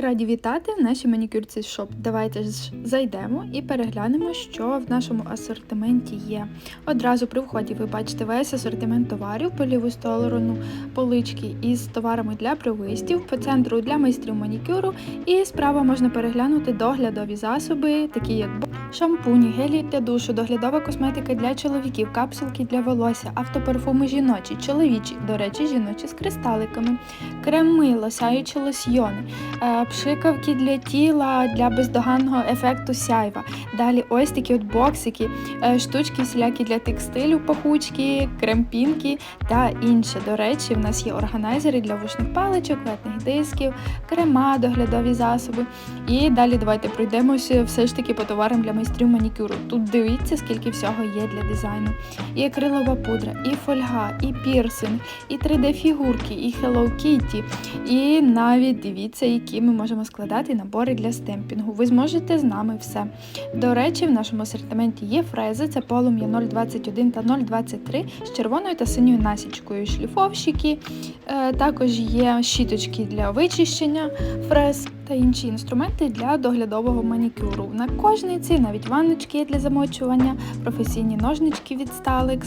Раді вітати в нашій манікюрці шоп. Давайте ж зайдемо і переглянемо, що в нашому асортименті є. Одразу при вході ви бачите весь асортимент товарів по ліву сторону, полички із товарами для бровистів, по центру для майстрів манікюру, і справа можна переглянути доглядові засоби, такі як шампуні, гелі для душу, доглядова косметика для чоловіків, капсулки для волосся, автопарфуми жіночі, чоловічі, до речі, жіночі з кристаликами, креми, лосяючі лосьйони, е, пшикавки для тіла для бездоганного ефекту сяйва. Далі ось такі от боксики, е, штучки всілякі для текстилю, пахучки, кремпінки та інше. До речі, в нас є органайзери для вушних паличок, ватних дисків, крема, доглядові засоби. І далі давайте пройдемося все ж таки по товарам для майстрів манікюру. Тут дивіться, скільки всього є для дизайну. І акрилова пудра, і фольга, і пірсинг, і 3D-фігурки, і Hello Kitty, і навіть дивіться, які ми можемо складати набори для стемпінгу. Ви зможете з нами все. До речі, в нашому асортименті є фрези, це полум'я 0,21 та 0,23 з червоною та синьою насічкою, шліфовщики, е, також є щіточки для вичищення фрез та інші інструменти для доглядового манікюру. На кожниці навіть ванночки для замочування, професійні ножнички від Stalex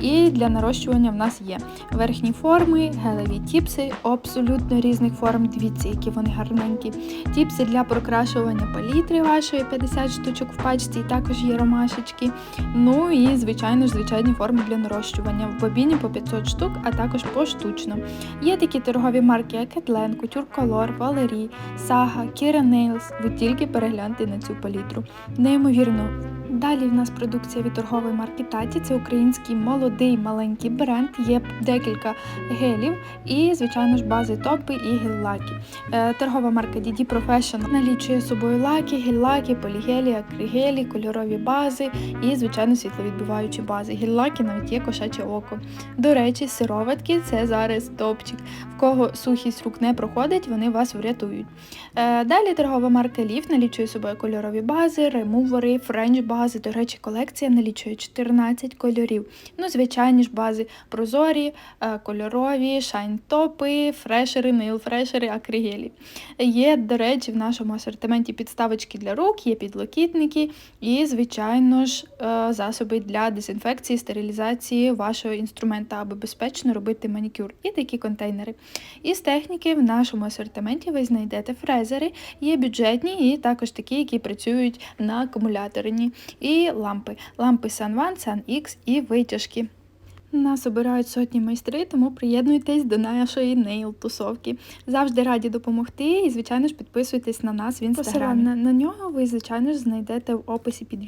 і для нарощування в нас є верхні форми, гелеві тіпси абсолютно різних форм. Дивіться, які вони гарненькі. Тіпси для прокрашування палітри вашої 50 штучок в пачці, і також є ромашечки. Ну і звичайно ж звичайні форми для нарощування. В бобіні по 500 штук, а також поштучно. Є такі торгові марки, як Етлен, Couture Color, Сага, Кіра Нейлс. Ви тільки перегляньте на цю палітру. Неймовірно. Далі в нас продукція від торгової марки Таті. Це український молодий маленький бренд. Є декілька гелів і, звичайно ж, бази топи і гель-лаки. Е, торгова марка DD Professional налічує собою лаки, гель-лаки, полігелі, акригелі, кольорові бази і, звичайно, світловідбиваючі бази. Гель-лаки навіть є кошаче око. До речі, сироватки це зараз топчик. В кого сухість рук не проходить, вони вас врятують. Е, Далі торгова марка Leaf налічує собою кольорові бази, ремувери, френч бази. До речі, колекція налічує 14 кольорів. Ну, звичайні ж бази прозорі, е, кольорові, шайн-топи, фрешери, нейл-фрешери, акригелі. Є, до речі, в нашому асортименті підставочки для рук, є підлокітники і, звичайно ж, е, засоби для дезінфекції, стерилізації вашого інструмента, аби безпечно робити манікюр. І такі контейнери. Із техніки в нашому асортименті ви знайдете фрезери, є бюджетні і також такі, які працюють на акумуляторні. І лампи. Лампи Sun One, Sun X і витяжки. Нас обирають сотні майстри, тому приєднуйтесь до нашої нейл-тусовки. Завжди раді допомогти і, звичайно ж, підписуйтесь на нас в інстаграмі. Посилання на нього ви, звичайно ж, знайдете в описі під відео.